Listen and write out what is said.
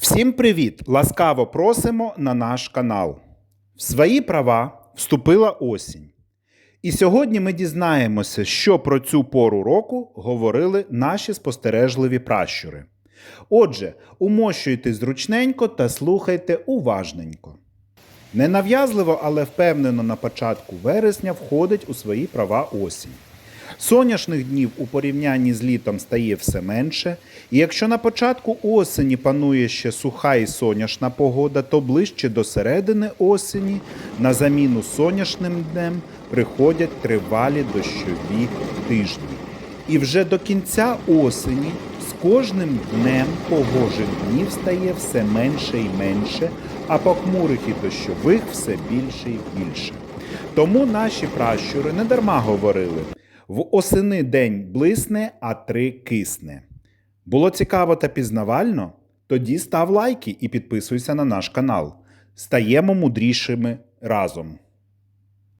Всім привіт! Ласкаво просимо на наш канал. В свої права вступила осінь. І сьогодні ми дізнаємося, що про цю пору року говорили наші спостережливі пращури. Отже, умощуйте зручненько та слухайте уважненько. Ненав'язливо, але впевнено на початку вересня входить у свої права осінь. Соняшних днів у порівнянні з літом стає все менше, і якщо на початку осені панує ще суха і соняшна погода, то ближче до середини осені на заміну соняшним днем приходять тривалі дощові тижні. І вже до кінця осені з кожним днем погожих днів стає все менше і менше, а похмурих і дощових все більше і більше. Тому наші пращури не дарма говорили: в осени день блисне, а три кисне. Було цікаво та пізнавально? Тоді став лайки і підписуйся на наш канал. Стаємо мудрішими разом.